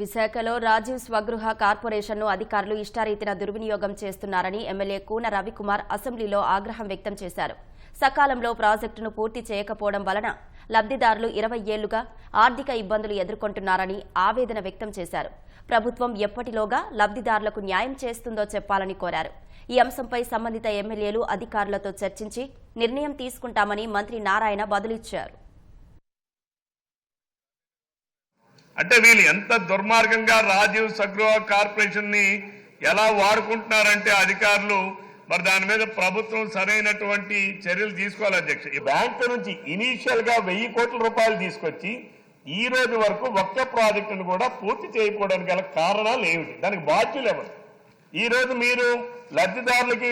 విశాఖలో రాజీవ్ స్వగృహ కార్పొరేషన్ను అధికారులు ఇష్టారీతిన దుర్వినియోగం చేస్తున్నారని ఎమ్మెల్యే కూన రవికుమార్ అసెంబ్లీలో ఆగ్రహం వ్యక్తం చేశారు. సకాలంలో ప్రాజెక్టును పూర్తి చేయకపోవడం వలన లబ్ధిదారులు ఇరవై ఏళ్ళుగా ఆర్థిక ఇబ్బందులు ఎదుర్కొంటున్నారని ఆవేదన వ్యక్తం చేశారు. ప్రభుత్వం ఎప్పటిలోగా లబ్ధిదారులకు న్యాయం చేస్తుందో చెప్పాలని కోరారు. ఈ అంశంపై సంబంధిత ఎమ్మెల్యేలు అధికారులతో చర్చించి నిర్ణయం తీసుకుంటామని మంత్రి నారాయణ బదులిచ్చారు. అంటే వీళ్ళు ఎంత దుర్మార్గంగా రాజీవ్ సగృహ కార్పొరేషన్ని ఎలా వాడుకుంటున్నారంటే అధికారులు మరి దాని మీద ప్రభుత్వం సరైనటువంటి చర్యలు తీసుకోవాలి అధ్యక్ష. ఈ బ్యాంకు నుంచి ఇనీషియల్గా వెయ్యి కోట్ల రూపాయలు తీసుకొచ్చి ఈ రోజు వరకు ఒక్క ప్రాజెక్టును కూడా పూర్తి చేయకపోవడానికి గల కారణాలు ఏమిటి? దానికి బాధ్యులు ఎవరు? ఈ రోజు మీరు లబ్ధిదారులకి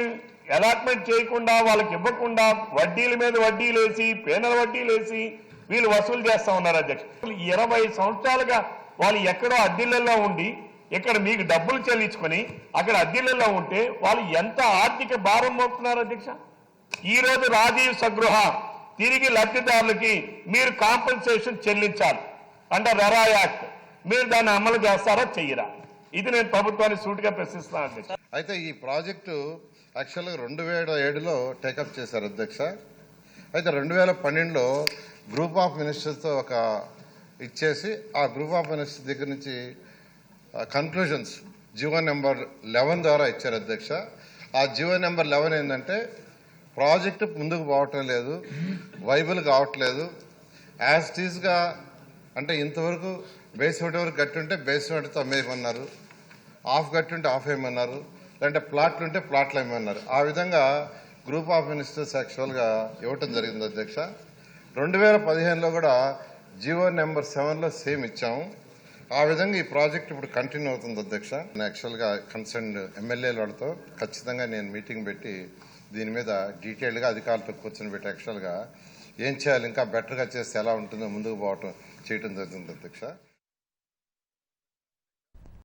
అలాట్మెంట్ చేయకుండా వాళ్ళకి ఇవ్వకుండా వడ్డీల మీద వడ్డీలు వేసి పేనల వడ్డీలు వేసి వీళ్ళు వసూలు చేస్తా ఉన్నారు అధ్యక్ష. ఇరవై సంవత్సరాలుగా వాళ్ళు ఎక్కడో అద్దెళ్ళలో ఉండి ఇక్కడ మీకు డబ్బులు చెల్లించుకొని అక్కడ అద్దెలలో ఉంటే వాళ్ళు ఎంత ఆర్థిక భారం మోపుతున్నారు అధ్యక్ష? ఈ రోజు రాజీవ్ సగృహ తిరిగి లబ్ధిదారులకి మీరు కాంపెన్సేషన్ చెల్లించాలి. అంటే రెరా యాక్ట్. మీరు దాన్ని అమలు చేస్తారా చెయ్యరా? ఇది నేను ప్రభుత్వాన్ని సూటిగా ప్రశ్నిస్తున్నాను అధ్యక్ష. అయితే ఈ ప్రాజెక్టు యాక్చువల్గా రెండు వేల ఏడులో టేకప్ చేశారు అధ్యక్ష. అయితే రెండు వేల పన్నెండులో గ్రూప్ ఆఫ్ మినిస్టర్స్తో ఒక ఇచ్చేసి ఆ గ్రూప్ ఆఫ్ మినిస్టర్స్ దగ్గర నుంచి కన్క్లూజన్స్ జీవో నెంబర్ లెవెన్ ద్వారా ఇచ్చారు అధ్యక్ష. ఆ జీవో నెంబర్ లెవెన్ ఏంటంటే ప్రాజెక్టు ముందుకు పోవటం లేదు వైబుల్ కావట్లేదు. యాజ్ టీజ్గా అంటే ఇంతవరకు బేస్మెంట్ వరకు గట్టి ఉంటే బేస్మెంట్తో అమ్మేయమన్నారు ఆఫ్ గట్టి ఉంటే ఆఫ్ వేయమన్నారు లేదంటే ప్లాట్లు ఉంటే ప్లాట్లు వేయమన్నారు ఆ విధంగా గ్రూప్ ఆఫ్ మినిస్టర్స్ యాక్చువల్గా ఇవ్వటం జరిగింది అధ్యక్ష. రెండు వేల పదిహేనులో కూడా జియో నెంబర్ సెవెన్లో సేమ్ ఇచ్చాము. ఆ విధంగా ఈ ప్రాజెక్ట్ ఇప్పుడు కంటిన్యూ అవుతుంది అధ్యక్ష. నేను యాక్చువల్గా కన్సర్న్ ఎమ్మెల్యేల వాళ్ళతో ఖచ్చితంగా నేను మీటింగ్ పెట్టి దీని మీద డీటెయిల్డ్గా అధికారులతో కూర్చొని పెట్టి యాక్చువల్గా ఏం చేయాలి ఇంకా బెటర్గా చేస్తే ఎలా ఉంటుందో ముందుకు పోవటం చేయటం జరుగుతుంది అధ్యక్ష.